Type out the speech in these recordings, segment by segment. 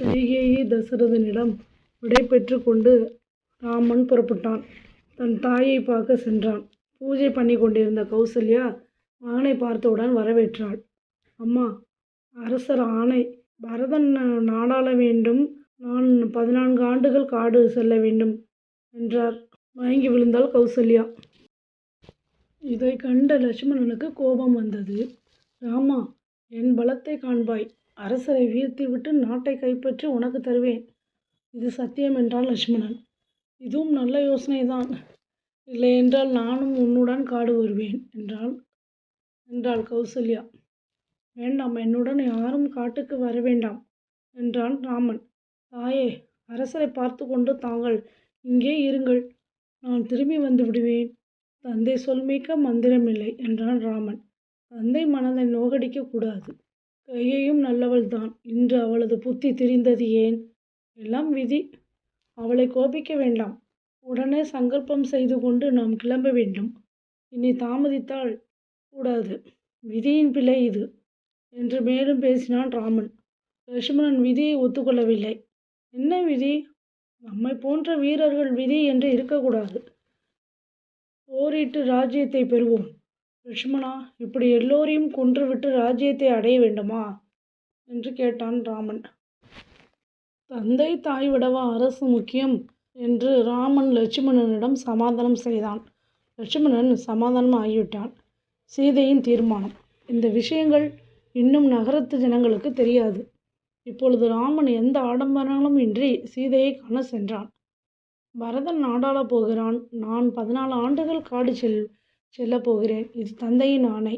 கைகேயி தசரதனிடம் விடை பெற்று கொண்டு ராமன் புறப்பட்டான். தன் தாயை பார்க்க சென்றான். பூஜை பண்ணி கொண்டிருந்த கௌசல்யா மகனை பார்த்தவுடன் வரவேற்றாள். அம்மா அரசர் ஆணை. பரதன் நாடாள வேண்டும். நான் பதினான்கு ஆண்டுகள் காடு செல்ல வேண்டும் என்றார். மயங்கி விழுந்தாள் கௌசல்யா இதைக் கண்ட லட்சுமணனுக்கு கோபம் வந்தது. ராமா என் பலத்தைக் காண்பாய். அரசரை வீழ்த்திவிட்டு நாட்டை கைப்பற்றி உனக்கு தருவேன். இது சத்தியம் என்றான் லக்ஷ்மணன். இதுவும் நல்ல யோசனைதான். இல்லையென்றால் நானும் உன்னுடன் காடு வருவேன் என்றாள் கௌசல்யா வேண்டாம் என்னுடன் யாரும் காட்டுக்கு வரவேண்டாம் என்றான் ராமன். தாயே அரசரை பார்த்து கொண்டு தாங்கள் இங்கே இருங்கள். நான் திரும்பி வந்துவிடுவேன். தந்தை சொல்மிக்க மந்திரமில்லை என்றான் ராமன். தந்தை மனதை நோகடிக்கக்கூடாது கையையும் நல்லவள்தான். இன்று அவளது புத்தி திரிந்தது ஏன்? எல்லாம் விதி. அவளை கோபிக்க வேண்டாம். உடனே சங்கல்பம் செய்து கொண்டு நாம் கிளம்ப வேண்டும். இனி தாமதித்தால் கூடாது. விதியின் பிழை இது என்று மேலும் பேசினான் ராமன். லக்ஷ்மணன் விதியை ஒத்துக்கொள்ளவில்லை. என்ன விதி? நம்மைப் போன்ற வீரர்கள் விதி என்று இருக்கக்கூடாது. போரிட்டு ராஜ்யத்தை பெறுவோம். லக்ஷ்மணா இப்படி எல்லோரையும் கொன்றுவிட்டு ராஜ்யத்தை அடைய வேண்டுமா? என்று கேட்டான் ராமன். தந்தை தாய் விடவா அரசு முக்கியம்? என்று ராமன் லட்சுமணனிடம் சமாதானம் செய்தான். லட்சுமணன் சமாதானம் ஆகிவிட்டான். சீதையின் தீர்மானம். இந்த விஷயங்கள் இன்னும் நகரத்து ஜனங்களுக்கு தெரியாது. இப்பொழுது ராமன் எந்த ஆடம்பரங்களும் இன்றி சீதையைக் காண சென்றான். பரதன் நாடாளப் போகிறான். நான் பதினாலு ஆண்டுகள் காடு செல் போகிறேன். இது தந்தையின் ஆணை.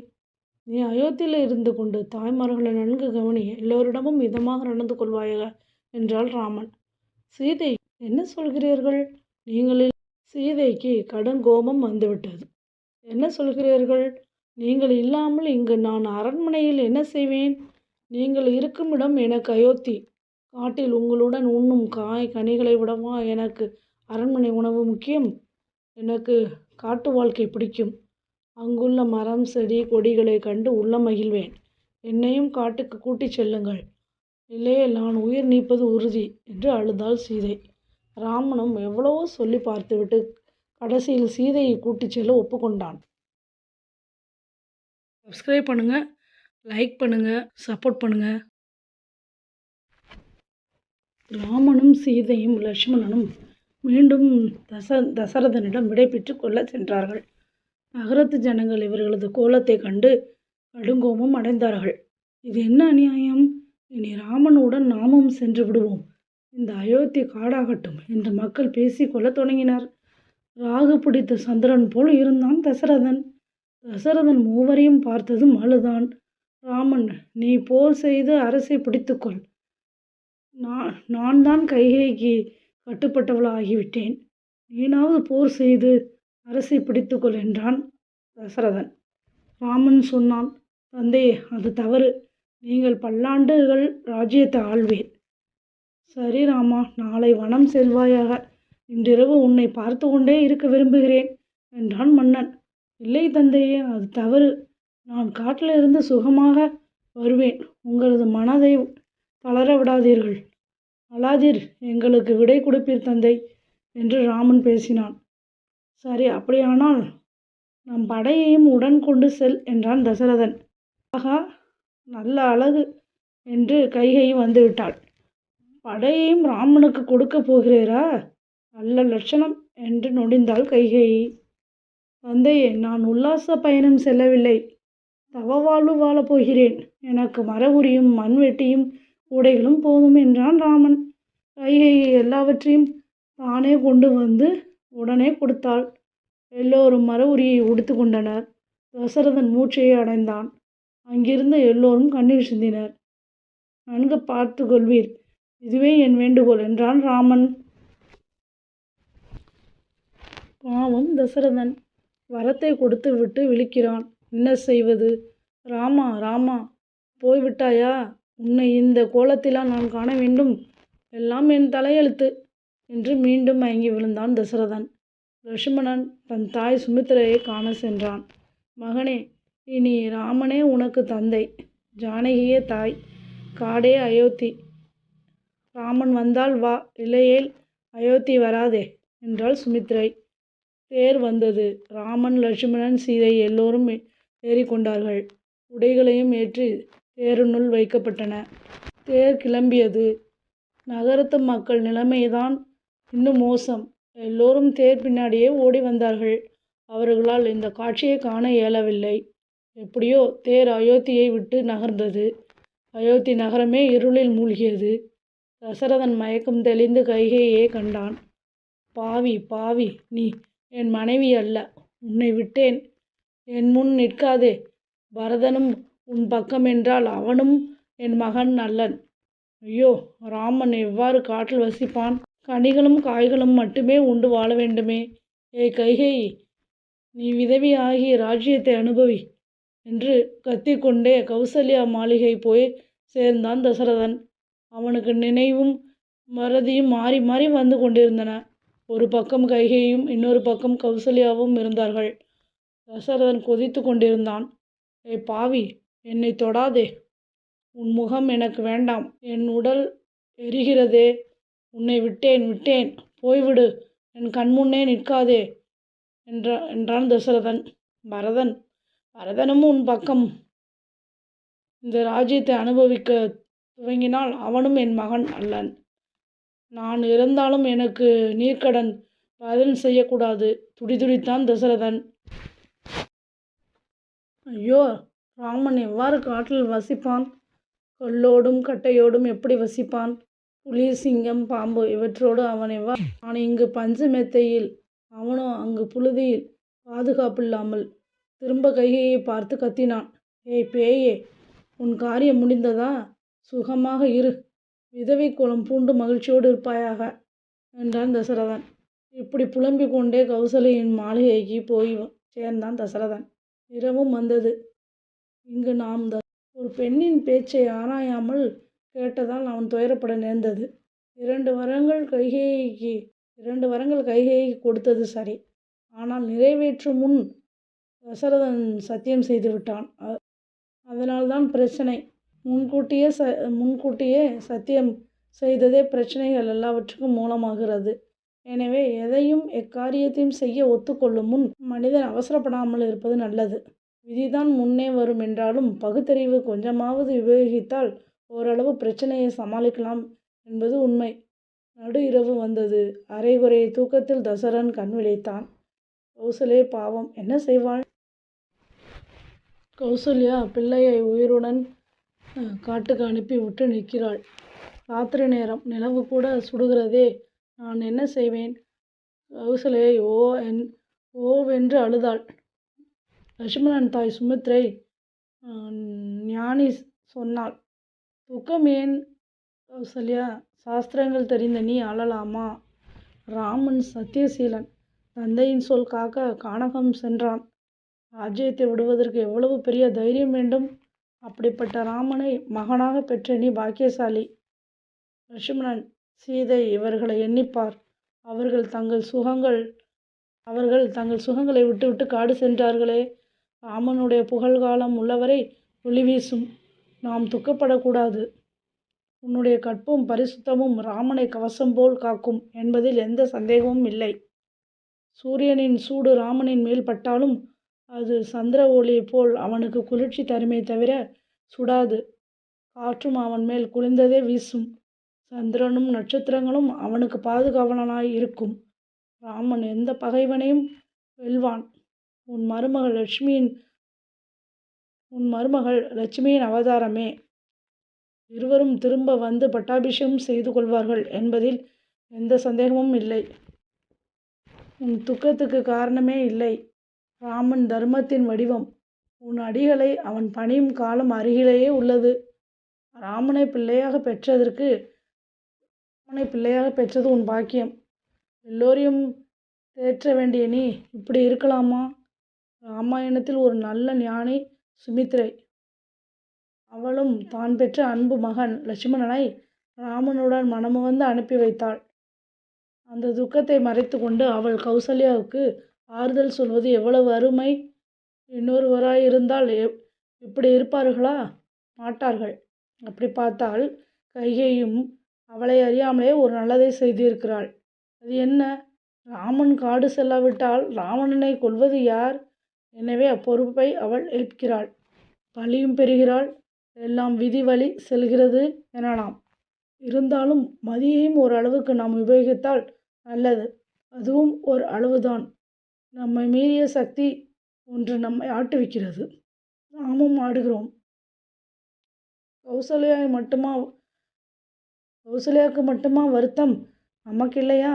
நீ அயோத்தியில் இருந்து கொண்டு தாய்மார்களை நன்கு கவனி. எல்லோரிடமும் இதமாக நடந்து கொள்வாயாக என்றாள் ராமன். சீதை என்ன சொல்கிறீர்கள் நீங்களில் சீதைக்கு கடும் கோபம் வந்துவிட்டது. என்ன சொல்கிறீர்கள்? நீங்கள் இல்லாமல் இங்கு நான் அரண்மனையில் என்ன செய்வேன்? நீங்கள் இருக்குமிடம் எனக்கு அயோத்தி. காட்டில் உங்களுடன் உண்ணும் காய் கனிகளை விடவா எனக்கு அரண்மனை உணவு முக்கியம்? எனக்கு காட்டு வாழ்க்கை பிடிக்கும். அங்குள்ள மரம் செடி கொடிகளைக் கண்டு உள்ளம் மகிழ்வேன். என்னையும் காட்டுக்குக் கூட்டிச் செல்லுங்கள். இல்லையேல் நான் உயிர் நீப்பது உறுதி என்று அழுதாள் சீதை. ராமனும் எவ்வளவோ சொல்லிப் பார்த்துவிட்டு கடைசியில் சீதையைக் கூட்டிச் செல்ல ஒப்புக் கொண்டான். சப்ஸ்கிரைப் பண்ணுங்க. லைக் பண்ணுங்க. சப்போர்ட் பண்ணுங்க. ராமனும் சீதையும் லக்ஷ்மணனும் மீண்டும் தசரதனிடம் விடை பெற்றுக் கொள்ளச் சென்றார்கள். நகரத்து ஜனங்கள் இவர்களது கோலத்தைக் கண்டு கடுங்கோபம் அடைந்தார்கள். இது என்ன அநியாயம்? இனி ராமனுடன் நாமும் சென்று விடுவோம். இந்த அயோத்தி காடாகட்டும் என்று மக்கள் பேசிக்கொள்ள தொடங்கினர். ராகு பிடித்த சந்திரன் போல் இருந்தான் தசரதன். தசரதன் மூவரையும் பார்த்ததும் அழுதான். ராமன் நீ போர் செய்து அரசை பிடித்துக்கொள் நான் நான் தான் கைகைக்கு கட்டுப்பட்டவளாகிவிட்டேன் நீனாவது போர் செய்து அரசை பிடித்துக்கொள் என்றான் தசரதன். ராமன் சொன்னான் தந்தையே அது தவறு. நீங்கள் பல்லாண்டுகள் ராஜ்யத்தை ஆள்வீர். சரி ராமா நாளை வனம் செல்வாயாக. இன்றிரவு உன்னை பார்த்து கொண்டே இருக்க விரும்புகிறேன் என்றான் மன்னன். இல்லை தந்தையே அது தவறு. நான் காட்டிலிருந்து சுகமாக வருவேன். உங்களது மனதை தளர விடாதீர்கள். அழாதீர் எங்களுக்கு விடை கொடுப்பீர் தந்தை என்று ராமன் பேசினான். சரி அப்படியானால் நம் படையையும் உடன் கொண்டு செல் என்றான் தசரதன். ஆகா நல்ல அழகு என்று கைகையும் வந்துவிட்டாள். படையையும் ராமனுக்கு கொடுக்கப் போகிறீரா? நல்ல லட்சணம் என்று நொடிந்தாள் கைகேயி. தந்தையே நான் உல்லாச பயணம் செல்லவில்லை. தவ வாழ்வு வாழப் போகிறேன். எனக்கு மரபுரியும் மண்வெட்டியும் உடைகளும் போதும் என்றான் ராமன். கைகேயி எல்லாவற்றையும் தானே கொண்டு வந்து உடனே கொடுத்தாள். எல்லோரும் மர உரியை உடுத்து கொண்டனர். தசரதன் மூச்சையை அடைந்தான். அங்கிருந்த எல்லோரும் கண்ணீர் சிந்தினர். நன்கு பார்த்து கொள்வீர். இதுவே என் வேண்டுகோள் என்றான் ராமன். பாவம் தசரதன். வரத்தை கொடுத்து விட்டு விழிக்கிறான். என்ன செய்வது? ராமா ராமா போய்விட்டாயா? உன்னை இந்த கோலத்திலா நான் காண வேண்டும்? எல்லாம் என் தலையெழுத்து என்று மீண்டும் மயங்கி விழுந்தான் தசரதன். லட்சுமணன் தன் தாய் சுமித்திரையை காண சென்றான். மகனே இனி ராமனே உனக்கு தந்தை. ஜானகியே தாய். காடே அயோத்தி. ராமன் வந்தால் வா இல்லையேல் அயோத்தி வராதே என்றாள் சுமித்ரை தேர் வந்தது ராமன் லட்சுமணன் சீதை எல்லோரும் ஏறிக்கொண்டார்கள் உடைகளையும் ஏற்றி தேருனுள் வைக்கப்பட்டன தேர் கிளம்பியது நகரத்து மக்கள் நிலைமைதான் இன்னும் மோசம். எல்லோரும் தேர் பின்னாடியே ஓடி வந்தார்கள். அவர்களால் இந்த காட்சியை காண இயலவில்லை. எப்படியோ தேர் அயோத்தியை விட்டு நகர்ந்தது. அயோத்தி நகரமே இருளில் மூழ்கியது. தசரதன் மயக்கம் தெளிந்து கைகையே கண்டான். பாவி பாவி நீ என் மனைவி அல்ல. உன்னை விட்டேன். என் முன் நிற்காதே. பரதனும் உன் பக்கம் என்றால் அவனும் என் மகன் அல்லன். ஐயோ ராமன் எவ்வாறு காட்டில் வசிப்பான்? கனிகளும் காய்களும் மட்டுமே உண்டு வாழ வேண்டுமே. ஏய் கைகை நீ விதவி ஆகி ராஜ்யத்தை அனுபவி என்று கத்திக்கொண்டே கௌசல்யா மாளிகை போய் சேர்ந்தான் தசரதன். அவனுக்கு நினைவும் மறதியும் மாறி மாறி வந்து கொண்டிருந்தன. ஒரு பக்கம் கைகையும் இன்னொரு பக்கம் கௌசல்யாவும் இருந்தார்கள். தசரதன் கொதித்து கொண்டிருந்தான். ஏய் பாவி என்னை தொடாதே. உன் முகம் எனக்கு வேண்டாம். என் உடல் எரிகிறதே. உன்னை விட்டேன் விட்டேன். போய்விடு. என் கண்முன்னே நிற்காதே. என்ற என்றான் தசரதன். பரதன் பரதனும் உன் பக்கம். இந்த ராஜ்யத்தை அனுபவிக்க துவங்கினால் அவனும் என் மகன் அல்லன். நான் இருந்தாலும் எனக்கு நீர்க்கடன் பதில் செய்யக்கூடாது. துடிதுடித்தான் தசரதன். ஐயோ ராமன் எவ்வாறு காட்டில் வசிப்பான்? கல்லோடும் கட்டையோடும் எப்படி வசிப்பான்? புலி சிங்கம் பாம்பு இவற்றோடு அவன் நான் இங்கு பஞ்சு மெத்தையில் அவனோ அங்கு புழுதியில் பாதுகாப்பில்லாமல் திரும்ப கைகையை பார்த்து கத்தினான். ஏய் பேயே உன் காரியம் முடிந்ததா? சுகமாக இரு. விதவை கோலம் பூண்டு மகிழ்ச்சியோடு இருப்பாயாக? என்றான் தசரதன். இப்படி புலம்பிக் கொண்டே கௌசலையின் மாளிகைக்கு போய் சேர்ந்தான் தசரதன். இரவும் வந்தது. இங்கு நாம் த ஒரு பெண்ணின் பேச்சை ஆராயாமல் கேட்டதால் அவன் துயரப்பட நேர்ந்தது. இரண்டு வரங்கள் கைகேயிக்கு இரண்டு வரங்கள் கைகேயிக்கு கொடுத்தது சரி. ஆனால் நிறைவேற்றும் முன் தசரதன் சத்தியம் செய்து விட்டான். அதனால்தான் பிரச்சனை. முன்கூட்டியே ச முன்கூட்டியே சத்தியம் செய்ததே பிரச்சனைகள் எல்லாவற்றுக்கும் மூலமாகிறது. எனவே எதையும் எக்காரியத்தையும் செய்ய ஒத்துக்கொள்ளும் முன் மனிதன் அவசரப்படாமல் இருப்பது நல்லது. விதிதான் முன்னே வரும் என்றாலும் பகுத்தறிவு கொஞ்சமாவது உபயோகித்தால் ஓரளவு பிரச்சனையை சமாளிக்கலாம் என்பது உண்மை. நடு இரவு வந்தது. அரைகுறைய தூக்கத்தில் தசரன் கண் விழித்தான். கௌசலே பாவம். என்ன செய்வாள் கௌசல்யா பிள்ளையை உயிருடன் காட்டுக்கு அனுப்பி விட்டு நிற்கிறாள். ராத்திரி நேரம். நிலவு கூட சுடுகிறதே. நான் என்ன செய்வேன்? கௌசலே ஓ என் ஓவென்று அழுதாள். லட்சுமணன் தாய் சுமித்ரை ஞானி சொன்னாள். துக்கம் ஏன் கௌசல்யா? சாஸ்திரங்கள் தெரிந்த நீ அழலாமா? ராமன் சத்தியசீலன். தந்தையின் சொல் காக்க கானகம் சென்றான். ராஜ்யத்தை விடுவதற்கு எவ்வளவு பெரிய தைரியம் வேண்டும்? அப்படிப்பட்ட ராமனை மகனாக பெற்ற நீ பாக்கியசாலி. லட்சுமணன் சீதை இவர்களை எண்ணிப்பார். அவர்கள் தங்கள் சுகங்கள் அவர்கள் தங்கள் சுகங்களை விட்டுவிட்டு காடு சென்றார்களே. ராமனுடைய புகழ்காலம் உள்ளவரை ஒளி வீசும். நாம் துக்கப்படக்கூடாது. உன்னுடைய கற்பும் பரிசுத்தமும் ராமனை கவசம் போல் காக்கும் என்பதில் எந்த சந்தேகமும் இல்லை. சூரியனின் சூடு ராமனின் மேல் பட்டாலும் அது சந்திர ஒளியைப் போல் அவனுக்கு குளிர்ச்சி தருமே தவிர சுடாது. காற்றும் அவன் மேல் குளிர்ந்ததே வீசும். சந்திரனும் நட்சத்திரங்களும் அவனுக்கு பாதுகாவலனாய் இருக்கும். ராமன் எந்த பகைவனையும் வெல்வான். உன் மருமகள் லட்சுமியின் உன் மருமகள் லட்சுமியின் அவதாரமே. இருவரும் திரும்ப வந்து பட்டாபிஷேகம் செய்து கொள்வார்கள் என்பதில் எந்த சந்தேகமும் இல்லை. உன் துக்கத்துக்கு காரணமே இல்லை. ராமன் தர்மத்தின் வடிவம். உன் அடிகளை அவன் பணியும் காலம் அருகிலேயே உள்ளது. ராமனை பிள்ளையாக பெற்றதற்கு ராமனை பிள்ளையாக பெற்றது உன் பாக்கியம். எல்லோரையும் தேற்ற வேண்டிய நீ இப்படி இருக்கலாமா? ராமாயணத்தில் ஒரு நல்ல ஞானி சுமித்ரை. அவளும் தான் பெற்ற அன்பு மகன் லட்சுமணனை ராமனுடன் மனமுவந்து அனுப்பி வைத்தாள். அந்த துக்கத்தை மறைத்து கொண்டு அவள் கௌசல்யாவுக்கு ஆறுதல் சொல்வது எவ்வளவு அருமை. இன்னொருவராயிருந்தால் இப்படி இருப்பார்களா? மாட்டார்கள். அப்படி பார்த்தால் கையையும் அவளை அறியாமலே ஒரு நல்லதை செய்திருக்கிறாள். அது என்ன? ராமன் காடு செல்லாவிட்டால் ராவணனை கொல்வது யார்? எனவே அப்பொறுப்பை அவள் ஏற்கிறாள். பழியும் பெறுகிறாள். எல்லாம் விதி வழி செல்கிறது எனலாம். இருந்தாலும் மதியையும் ஒரு அளவுக்கு நாம் உபயோகித்தால் நல்லது. அதுவும் ஒரு அளவுதான். நம்மை மீறிய சக்தி ஒன்று நம்மை ஆட்டுவிக்கிறது. நாமும் ஆடுகிறோம். கௌசல்யாவை மட்டுமா கௌசல்யாவுக்கு மட்டுமா வருத்தம்? நமக்கு இல்லையா?